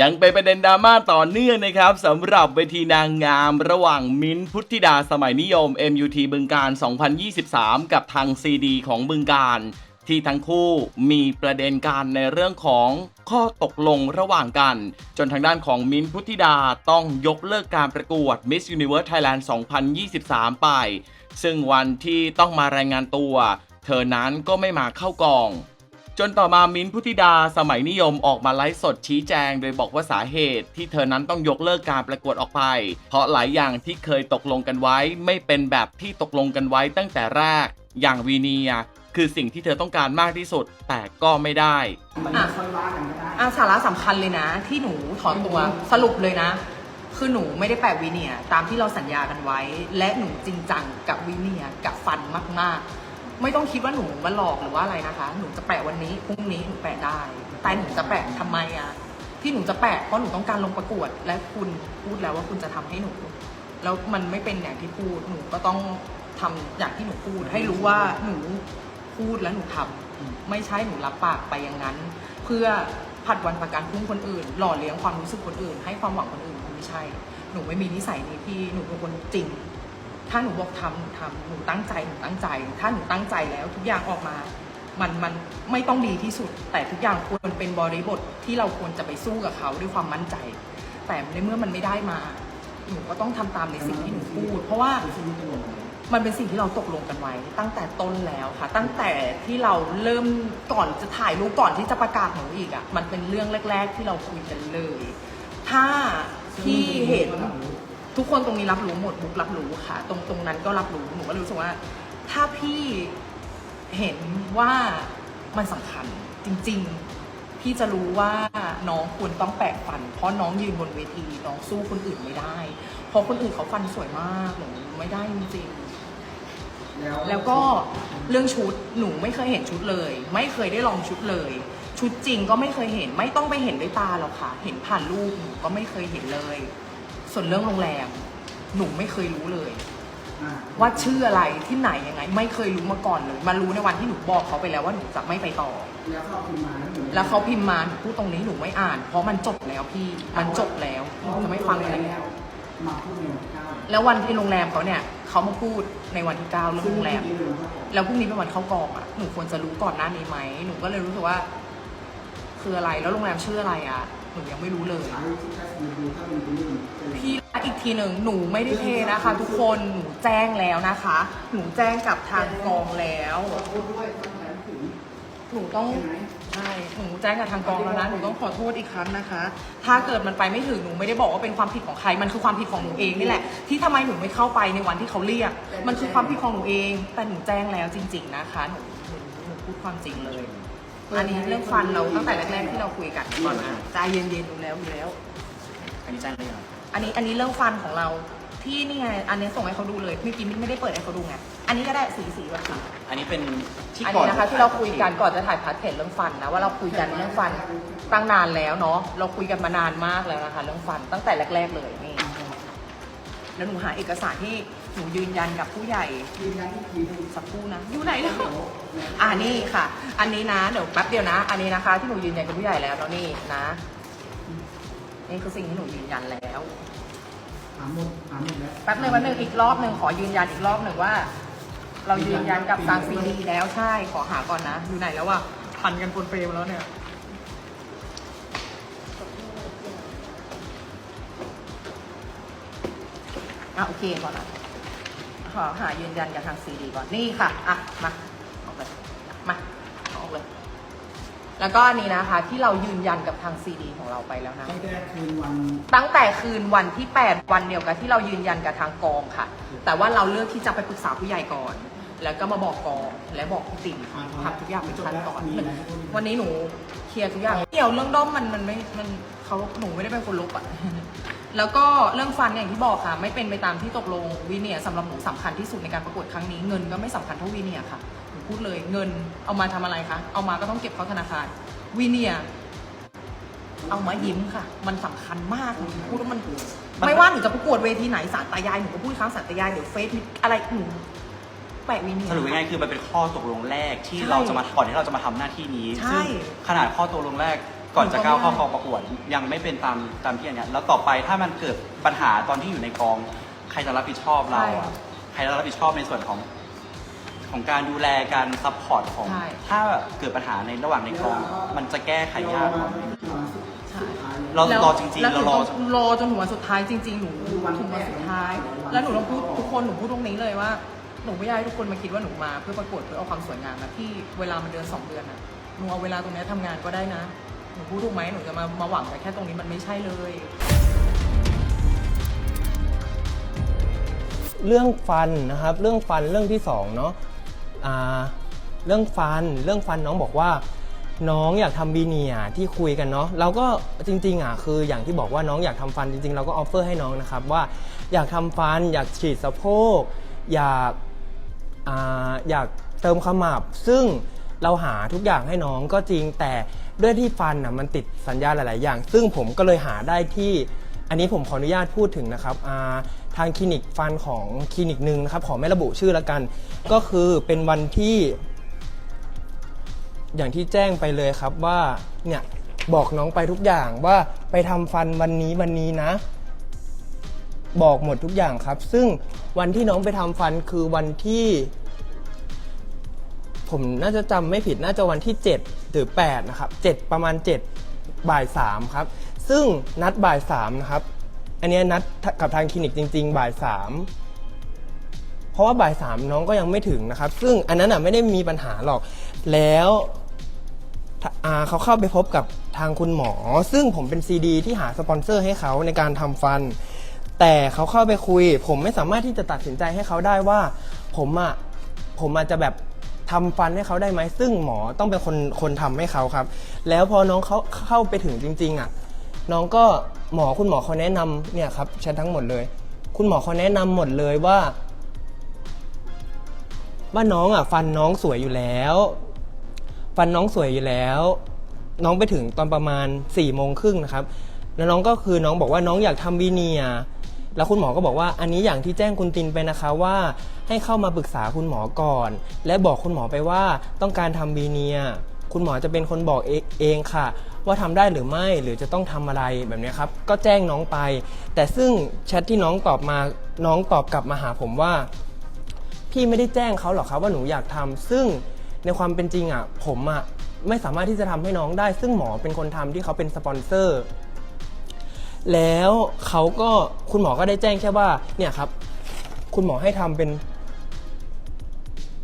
ยังเป็นประเด็นดราม่าต่อเนื่องนะครับสำหรับเวทีนางงามระหว่างมิ้นพุทธิดาสมัยนิยม MUT บึงการ 2023 กับทาง CD ของบึงการ ที่ทั้งคู่มีประเด็นการในเรื่องของข้อตกลงระหว่างกัน จนทางด้านของมิ้นพุทธิดาต้องยกเลิกการประกวด Miss Universe Thailand 2023 ไป ซึ่งวันที่ต้องมารายงานตัว เธอนั้นก็ไม่มาเข้ากอง จนต่อมามิ้นพุทธิดาสมัยนิยมออกมาไลฟ์สดชี้แจง โดยบอกว่าสาเหตุที่เธอนั้นต้องยกเลิกการประกวดออกไป เพราะหลายอย่างที่เคยตกลงกันไว้ ไม่เป็นแบบที่ตกลงกันไว้ตั้งแต่แรก อย่างวีเนีย คือสิ่งที่เธอต้องการมากที่สุด แต่ก็ไม่ได้ มันค่อยว่ากันก็ได้ อะสาระสำคัญเลยนะ ที่หนูถอนตัวสรุปเลยนะ คือหนูไม่ได้แปะวีเนียตามที่เราสัญญากันไว้ และหนูจริงจังกับวีเนียกับฟันมากๆ ไม่ต้องคิดว่าหนูมาหลอกหรือว่าอะไรนะคะ หนูจะแปะวันนี้พรุ่งนี้หนูแปะได้ แต่หนูจะแปะทำไมอะที่หนูจะแปะเพราะหนูต้องการลงประกวด และคุณพูดแล้วว่าคุณจะทำให้หนู แล้วมันไม่เป็นอย่างที่พูดหนูก็ต้องทำอย่างที่หนูพูด ให้รู้ว่าหนูพูดและหนูทำไม่ใช่หนูรับปากไปอย่างนั้น เพื่อผัดวันประกันพรุ่งคนอื่น หล่อเลี้ยงความรู้สึกคนอื่น ให้ความหวังคนอื่นมันไม่ใช่ หนูไม่มีนิสัยนี้พี่หนูเป็นคนจริง ถ้าหนูบอกทำหนูทำหนูตั้งใจหนูตั้งใจ ถ้าหนูตั้งใจแล้วทุกอย่างออกมา มันมันไม่ต้องดีที่สุด แต่ทุกอย่างควรเป็นบริบทที่เราควรจะไปสู้กับเขาด้วยความมั่นใจ แต่ในเมื่อมันไม่ได้มา หนูก็ต้องทำตามในสิ่งที่หนูพูด เพราะว่า มันเป็นสิ่งที่เราตกลงกันไว้ ตั้งแต่ต้นแล้วค่ะ ตั้งแต่ที่เราเริ่มก่อนจะถ่ายรูปก่อนที่จะประกาศหนูอีกอะ่ะมันเป็นเรื่องแรก ๆ ที่เราคุยกันเลย ถ้าพี่เห็น ทุกคนตรงนี้รับรู้หมดบุ๊กรับรู้ค่ะ ตรงตรงนั้นก็รับรู้หนูก็รู้สึกว่า ถ้าพี่เห็นว่ามันสำคัญจริง ๆ พี่จะรู้ว่าน้องควรต้องแปลกฟัน เพราะน้องยืนบนเวทีน้องสู้คนอื่นไม่ได้ เพราะคนอื่นเขาฟันสวยมากหนูไม่ได้จริงๆแล้วก็เรื่องชุดหนูไม่เคยเห็นชุดเลย ไม่เคยได้ลองชุดเลย ชุดจริงก็ไม่เคยเห็น ไม่ต้องไปเห็นด้วยตาหรอกค่ะ เห็นผ่านรูปหนูก็ไม่เคยเห็นเลย ส่วนเรื่องโรงแรมหนูไม่เคยรู้เลยว่าชื่ออะไรที่ไหนยังไง ไม่เคยรู้มาก่อนเลย มารู้ในวันที่หนูบอกเขาไปแล้วว่าหนูจะไม่ไปต่อ แล้วเขาพิมพ์มาหนูแล้วเขาพิมพ์มาหนูพูดตรงนี้หนูไม่อ่าน เพราะมันจบแล้วพี่มันจบแล้วหนูจะไม่ฟังเลยแล้ว มาพูดในวันที่เก้าแล้ววันที่โรงแรมเขาเนี่ยเขามาพูดในวันที่เก้าเรื่องโรงแรม แล้วพรุ่งนี้เป็นวันเข้ากองอะ หนูควรจะรู้ก่อนหน้านี้ไหม หนูก็เลยรู้สึกว่า คืออะไร แล้วโรงแรมชื่ออะไรอะ หนูยังไม่รู้เลยสายที่ถ้าคุณดูถ้าเป็นคุณดู ทีหนึ่งหนูไม่ได้เทนะคะ ทุกคนหนูแจ้งแล้วนะคะ หนูแจ้งกับทางกองแล้วพูดด้วยตั้งแต่ถึงหนูต้องใช่ไหมใช่หนูแจ้งกับทางกองแล้วนะหนูต้องขอโทษอีกครั้งนะคะ ถ้าเกิดมันไปไม่ถึงหนูไม่ได้บอกว่าเป็นความผิดของใคร มันคือความผิดของหนูเองนี่แหละ ที่ทำไมหนูไม่เข้าไปในวันที่เขาเรียก มันคือความผิดของหนูเอง แต่หนูแจ้งแล้วจริง ๆนะคะหนูหนูหนูพูดความจริงเลยอันนี้เรื่องฟันเราตั้งแต่แรกๆที่เราคุยกันก่อนนะใจเย็นๆดูแล้วดูแล้ว อันนี้แจ้งได้ยัง อันนี้อันนี้เรื่องฟันของเราที่นี่ไงอันนี้ส่งให้เขาดูเลยเมื่อกี้มิ้นไม่ได้เปิดให้เขาดูไงอันนี้ก็ได้สีสีแบบสีอันนี้เป็นที่อันก่อนนี้นะคะที่เราคุยกันก่อนจะถ่ายพาร์ทเทจเรื่องฟันนะว่าเราคุยกันเรื่องฟันตั้งนานแล้วเนาะเราคุยกันมานานมากแล้วนะคะ เรื่องฟันตั้งแต่แรก ๆ เลยนี่แล้วหนูหาเอกสารที่หนูยืนยันกับผู้ใหญ่ยืนยันที่ทีนึงสักครู่นะอยู่ไหนแล้วอ่านี่ค่ะ อันนี้นะเดี๋ยวแป๊บเดียวนะ อันนี้นะคะ ที่หนูยืนยันกับผู้ใหญ่แล้วแล้วนี่นะ นี่คือสิ่งที่หนูยืนยันแล้ว ถามหมดถามหมดแล้วแป๊บหนึ่งแป๊บหนึ่งอีกรอบหนึ่งขอยืนยันอีกรอบหนึ่งว่า เรายืนยันกับทางซีดีแล้วใช่ขอหาก่อนนะ อยู่ไหนแล้ววะพันกันบนเฟรมแล้วเนี่ย อะโอเคก่อนนะขอหายืนยันกับทางซีดีก่อนนี่ค่ะ อะ มา แล้วก็อันนี้นะคะที่เรายืนยันกับทางซีดีของเราไปแล้วนะ ตั้งแต่คืนวันตั้งแต่คืนวันที่ 8 วันเดียวกับที่เรายืนยันกับทางกองค่ะ แต่ว่าเราเลือกที่จะไปปรึกษาผู้ใหญ่ก่อน แล้วก็มาบอกกองและบอกพี่ติ๋มทำทุกอย่างเป็นขั้นตอนวันนี้หนูเคลียร์ทุกอย่างเกี่ยวเรื่องด้อมมันมันไม่มันเขาหนูไม่ได้เป็นคนลบอะแล้วก็เรื่องฟันอย่างที่บอกค่ะ ไม่เป็นไปตามที่ตกลงวีเนียร์สำหรับหนูสำคัญที่สุดในการประกวดครั้งนี้เงินก็ไม่สำคัญเท่าวีเนียร์ค่ะหนู พูดเลยเงินเอามาทำอะไรคะ เอามาก็ต้องเก็บเข้าธนาคารวีเนียร์เอามายิ้มค่ะ มันสำคัญมากหนูพูดว่ามัน ไม่ว่าหนูจะประกวดเวทีไหนสารตายายหนูก็พูดครั้งสารตายายเดี๋ยวเฟซอะไรหนูแปะวินเนียสรุปง่ายๆคือมันเป็นข้อตกลงแรกที่ใช่เราจะมาก่อนที่เราจะมาทำหน้าที่นี้ใช่ซึ่งขนาดข้อตกลงแรกก่อนจะก้าวเข้ากองประกวดยังไม่เป็นตามตามที่อันเนี้ยแล้วต่อไปถ้ามันเกิดปัญหาตอนที่อยู่ในกอง ใครจะรับผิดชอบเราอะใครจะรับผิดชอบในส่วนของ ของการดูแลการซัพพอร์ตของ ใช่ ถ้าเกิดปัญหาในระหว่างในกอง มันจะแก้ไขยากกว่าไหมใช่เราแล้วรอจริงๆแล้วหนูเรารอ ต้องรอจนถึงวันสุดท้ายจริง ๆ หนูถึงวันสุดท้าย แล้วหนูต้องพูดทุกคนหนูพูดตรงนี้เลยว่าหนูไม่อยากให้ทุกคนมาคิดว่าหนูมา เพื่อประกวดเพื่อเอาความสวยงามนะที่เวลามันเดือนสองเดือนอะหนูเอาเวลาตรงนี้ทำงานก็ได้นะหนูพูดถูกไหมหนูจะมามาหวังแต่แค่ตรงนี้มันไม่ใช่เลย เรื่องฟันนะครับ เรื่องฟันเรื่องที่สองเนาะอ่า เรื่องฟันเรื่องฟันน้องบอกว่า น้องอยากทำบีเนียที่คุยกันเนาะเราก็จริงๆอะคืออย่างที่บอกว่าน้องอยากทำฟันจริงๆ เราก็ออฟเฟอร์ให้น้องนะครับว่าอยากทำฟัน อยากฉีดสะโพกอยากออยากเติมขมับ ซึ่งเราหาทุกอย่างให้น้องก็จริงแต่ด้วยที่ฟันอะมันติดสัญญาหลาย ๆ อย่าง ซึ่งผมก็เลยหาได้ที่อันนี้ผมขออนุญาตพูดถึงนะครับอ่า ทางคลินิกฟันของคลินิกหนึ่งนะครับขอไม่ระบุชื่อล้วกัน ก็คือเป็นวันที่ อย่างที่แจ้งไปเลยครับว่าเนี่ยบอกน้องไปทุกอย่างว่าไปทำฟันวันนี้วันนี้นะ บอกหมดทุกอย่างครับ ซึ่งวันที่น้องไปทำฟันคือวันที่ ผมน่าจะจำไม่ผิดน่าจะวันที่ 7 หรือ 8 นะครับ 7 ประมาณ 7 บ่าย 3 ครับ ซึ่งนัดบ่าย 3 นะครับ อันเนี้ยนัดกับทางคลินิกจริง ๆ บ่าย3เพราะว่าบ่าย3น้องก็ยังไม่ถึงนะครับ ซึ่งอันนั้นอะไม่ได้มีปัญหาหรอก แล้วอ่าเขาเข้าไปพบกับทางคุณหมอ ซึ่งผมเป็นซีดีที่หาสปอนเซอร์ให้เขาในการทำฟัน แต่เขาเข้าไปคุย ผมไม่สามารถที่จะตัดสินใจให้เขาได้ว่า ผมอะผมอาจจะแบบทำฟันให้เขาได้ไหมซึ่งหมอต้องเป็นคนคนทำให้เขาครับ แล้วพอน้องเขาเข้าไปถึงจริง ๆอะ น้องก็หมอคุณหมอเขาแนะนำเนี่ยครับแชททั้งหมดเลย คุณหมอเขาแนะนำหมดเลยว่า ว่าน้องอะฟันน้องสวยอยู่แล้ว ฟันน้องสวยอยู่แล้ว น้องไปถึงตอนประมาณ4ี่โมงครึ่งนะครับ แล้วน้องก็คือน้องบอกว่าน้องอยากทำวีเนียแล้วคุณหมอก็บอกว่าอันนี้อย่างที่แจ้งคุณตินไปนะคะว่า ให้เข้ามาปรึกษาคุณหมอก่อน และบอกคุณหมอไปว่าต้องการทำวีเนีย คุณหมอจะเป็นคนบอกเองค่ะ ว่าทำได้หรือไม่หรือจะต้องทำอะไรแบบนี้ครับ ก็แจ้งน้องไป แต่ซึ่งแชทที่น้องตอบมาน้องตอบกลับมาหาผมว่า พี่ไม่ได้แจ้งเขาหรอกครับว่าหนูอยากทำซึ่งในความเป็นจริงอะผมอะไม่สามารถที่จะทำให้น้องได้ ซึ่งหมอเป็นคนทำที่เขาเป็นสปอนเซอร์แล้วเขาก็คุณหมอก็ได้แจ้งแค่ว่าเนี่ยครับ คุณหมอให้ทำเป็น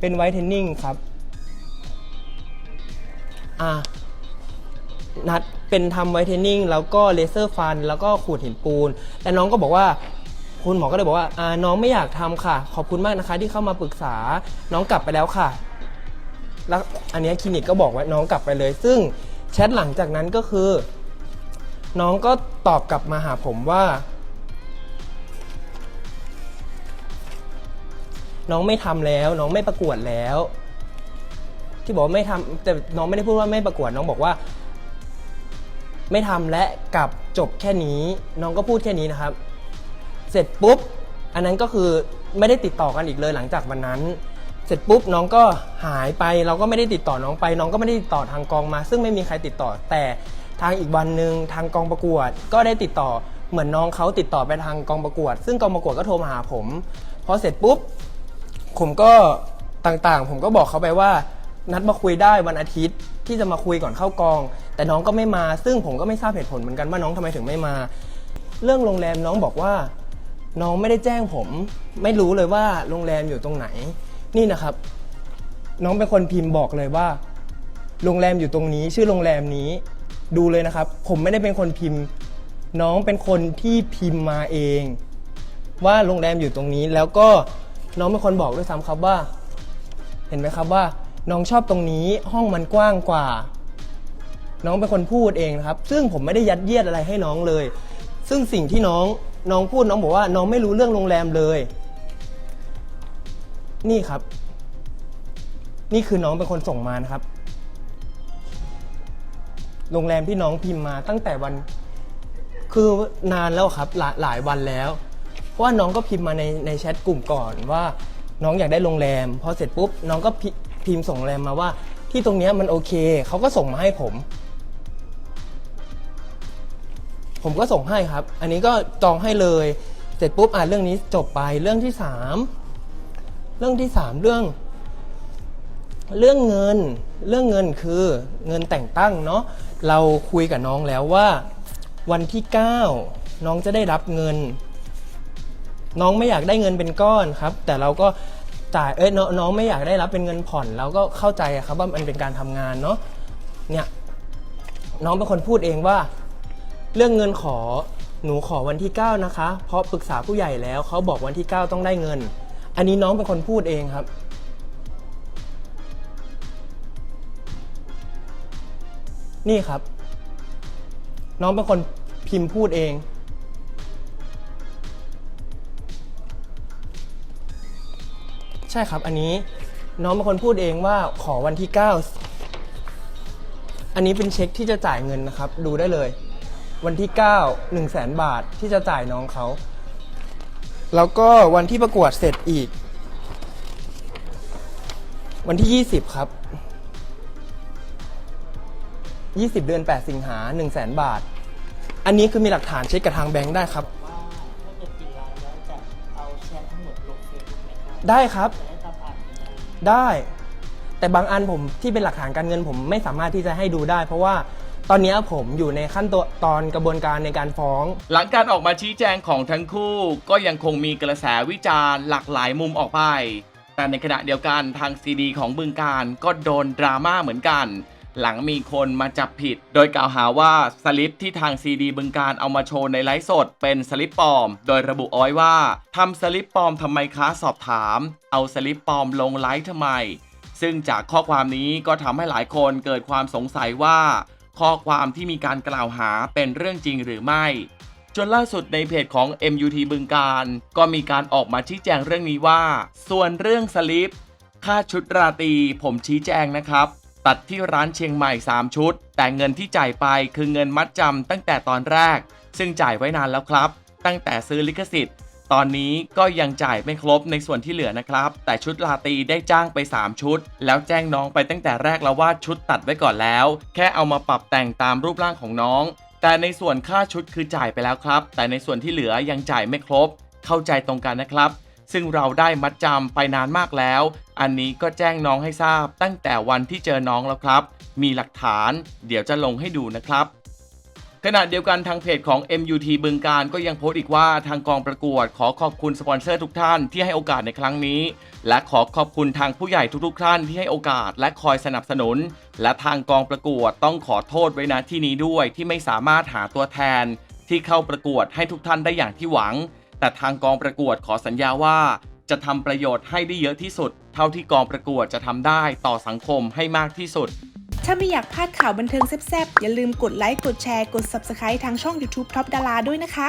เป็นไวท์เทนนิ่งครับ อะนัดเป็นทำไวท์เทนนิ่งแล้วก็เลเซอร์ฟัน แล้วก็ขูดหินปูนและน้องก็บอกว่าคุณหมอก็เลยบอกว่าอ่าน้องไม่อยากทำค่ะ ขอบคุณมากนะคะ ที่เข้ามาปรึกษาน้องกลับไปแล้วค่ะ แล้วอันนี้คลินิกก็บอกว่าน้องกลับไปเลย ซึ่งแชทหลังจากนั้นก็คือ น้องก็ตอบกลับมาหาผมว่า น้องไม่ทำแล้ว น้องไม่ประกวดแล้ว ที่บอกว่าไม่ทำแต่น้องไม่ได้พูดว่าไม่ประกวดน้องบอกว่า ไม่ทำและกลับจบแค่นี้ น้องก็พูดแค่นี้นะครับ เสร็จปุ๊บ อันนั้นก็คือไม่ได้ติดต่อกันอีกเลยหลังจากวันนั้น เสร็จปุ๊บน้องก็หายไปเราก็ไม่ได้ติดต่อน้องไป น้องก็ไม่ได้ติดต่อทางกองมา ซึ่งไม่มีใครติดต่อ แต่ทางอีกวันหนึ่งทางกองประกวด ก็ได้ติดต่อเหมือนน้องเขาติดต่อไปทางกองประกวด ซึ่งกองประกวดก็โทรมาหาผมพอเสร็จปุ๊บ ผมก็ต่างๆ ผมก็บอกเขาไปว่า นัดมาคุยได้วันอาทิตย์ที่จะมาคุยก่อนเข้ากอง แต่น้องก็ไม่มา ซึ่งผมก็ไม่ทราบเหตุผลเหมือนกันว่าน้องทำไมถึงไม่มา เรื่องโรงแรมน้องบอกว่า น้องไม่ได้แจ้งผม ไม่รู้เลยว่าโรงแรมอยู่ตรงไหน นี่นะครับ น้องเป็นคนพิมพ์บอกเลยว่า โรงแรมอยู่ตรงนี้ ชื่อโรงแรมนี้ ดูเลยนะครับ ผมไม่ได้เป็นคนพิมพ์ น้องเป็นคนที่พิมพ์มาเอง ว่าโรงแรมอยู่ตรงนี้แล้วก็น้องเป็นคนบอกด้วยซ้ำครับว่า เห็นไหมครับว่า น้องชอบตรงนี้ห้องมันกว้างกว่า น้องเป็นคนพูดเองนะครับ ซึ่งผมไม่ได้ยัดเยียดอะไรให้น้องเลย ซึ่งสิ่งที่น้องน้องพูดน้องบอกว่าน้องไม่รู้เรื่องโรงแรมเลย นี่ครับ นี่คือน้องเป็นคนส่งมานะครับ โรงแรมที่น้องพิมพ์มาตั้งแต่วัน คือนานแล้วครับหลายหลายวันแล้ว เพราะว่าน้องก็พิมพ์มาในในแชทกลุ่มก่อนว่า น้องอยากได้โรงแรมพอเสร็จปุ๊บน้องก็ พิพิมส่งโรงแรมมาว่า ที่ตรงเนี้ยมันโอเค เขาก็ส่งมาให้ผม ผมก็ส่งให้ครับ อันนี้ก็จองให้เลย เสร็จปุ๊บอะเรื่องนี้จบไปเรื่องที่สามเรื่องที่สามเรื่อง เรื่องเงิน เรื่องเงินคือเงินแต่งตั้งเนาะเราคุยกับน้องแล้วว่า วันที่ 9 น้องจะได้รับเงิน น้องไม่อยากได้เงินเป็นก้อนครับ แต่เราก็ จ่ายเอ้ยน้องน้องไม่อยากได้รับเป็นเงินผ่อนเราก็เข้าใจครับว่ามันเป็นการทำงานเนาะเนี่ยน้องเป็นคนพูดเองว่า เรื่องเงินขอหนูขอวันที่ 9 นะคะ เพราะปรึกษาผู้ใหญ่แล้วเขาบอกวันที่ 9 ต้องได้เงิน อันนี้น้องเป็นคนพูดเองครับ นี่ครับ น้องเป็นคนพิมพ์พูดเอง ใช่ครับ อันนี้น้องเป็นคนพูดเองว่าขอวันที่ 9 อันนี้เป็นเช็คที่จะจ่ายเงินนะครับ ดูได้เลย วันที่ 9 1 0 0 0 0แบาทที่จะจ่ายน้องเขา แล้วก็วันที่ประกวดเสร็จอีก วันที่ 20 ครับ 20 เดือน 8 สิงหา 1 0 0 0 0แบาท อันนี้คือมีหลักฐานเช็คกับทางแบงค์ได้ครับ ได้ครับ ได้ แต่บางอันผมที่เป็นหลักฐานการเงินผมไม่สามารถที่จะให้ดูได้ เพราะว่าตอนนี้ผมอยู่ในขั้นตอนตอนกระบวนการในการฟ้อง หลังการออกมาชี้แจงของทั้งคู่ ก็ยังคงมีกระแสวิจารณ์หลากหลายมุมออกไป แต่ในขณะเดียวกันทางซีดีของบึงการก็โดนดราม่าเหมือนกัน หลังมีคนมาจับผิด โดยกล่าวหาว่าสลิปที่ทางซีดีบึงการเอามาโชว์ในไลฟ์สด เป็นสลิปปลอม โดยระบุอาไว้ว่าทำสลิปปลอมทำไมคะสอบถาม เอาสลิปปลอมลงไลฟ์ทำไม ซึ่งจากข้อความนี้ก็ทำให้หลายคนเกิดความสงสัยว่า ข้อความที่มีการกล่าวหาเป็นเรื่องจริงหรือไม่จนล่าสุดในเพจของ MUT บึงการ ก็มีการออกมาชี้แจงเรื่องนี้ว่า ส่วนเรื่องสลิป ค่าชุดราตรีผมชี้แจงนะครับ ตัดที่ร้านเชียงใหม่ 3 ชุด แต่เงินที่จ่ายไปคือเงินมัดจำตั้งแต่ตอนแรก ซึ่งจ่ายไว้นานแล้วครับ ตั้งแต่ซื้อลิขสิทธิ์ ตอนนี้ก็ยังจ่ายไม่ครบในส่วนที่เหลือนะครับ แต่ชุดราตีได้จ้างไป 3 ชุด แล้วแจ้งน้องไปตั้งแต่แรกแล้วว่าชุดตัดไว้ก่อนแล้ว แค่เอามาปรับแต่งตามรูปร่างของน้อง แต่ในส่วนค่าชุดคือจ่ายไปแล้วครับ แต่ในส่วนที่เหลือยังจ่ายไม่ครบ เข้าใจตรงกันนะครับ ซึ่งเราได้มัดจำไปนานมากแล้ว อันนี้ก็แจ้งน้องให้ทราบตั้งแต่วันที่เจอน้องแล้วครับ มีหลักฐาน เดี๋ยวจะลงให้ดูนะครับขณะเดียวกันทางเพจของ MUT บึงการก็ยังโพสต์อีกว่าทางกองประกวดขอขอบคุณสปอนเซอร์ทุกท่านที่ให้โอกาสในครั้งนี้ และขอขอบคุณทางผู้ใหญ่ทุกๆท่านที่ให้โอกาสและคอยสนับสนุน และทางกองประกวดต้องขอโทษไว้ณที่นี้ด้วยที่ไม่สามารถหาตัวแทน ที่เข้าประกวดให้ทุกท่านได้อย่างที่หวัง แต่ทางกองประกวดขอสัญญาว่าจะทำประโยชน์ให้ได้เยอะที่สุด เท่าที่กองประกวดจะทำได้ต่อสังคมให้มากที่สุด ถ้าไม่อยากพลาดข่าวบันเทิงแซ่บๆ อย่าลืมกดไลค์ กดแชร์ กด Subscribe ทางช่อง YouTube Top ดาราด้วยนะคะ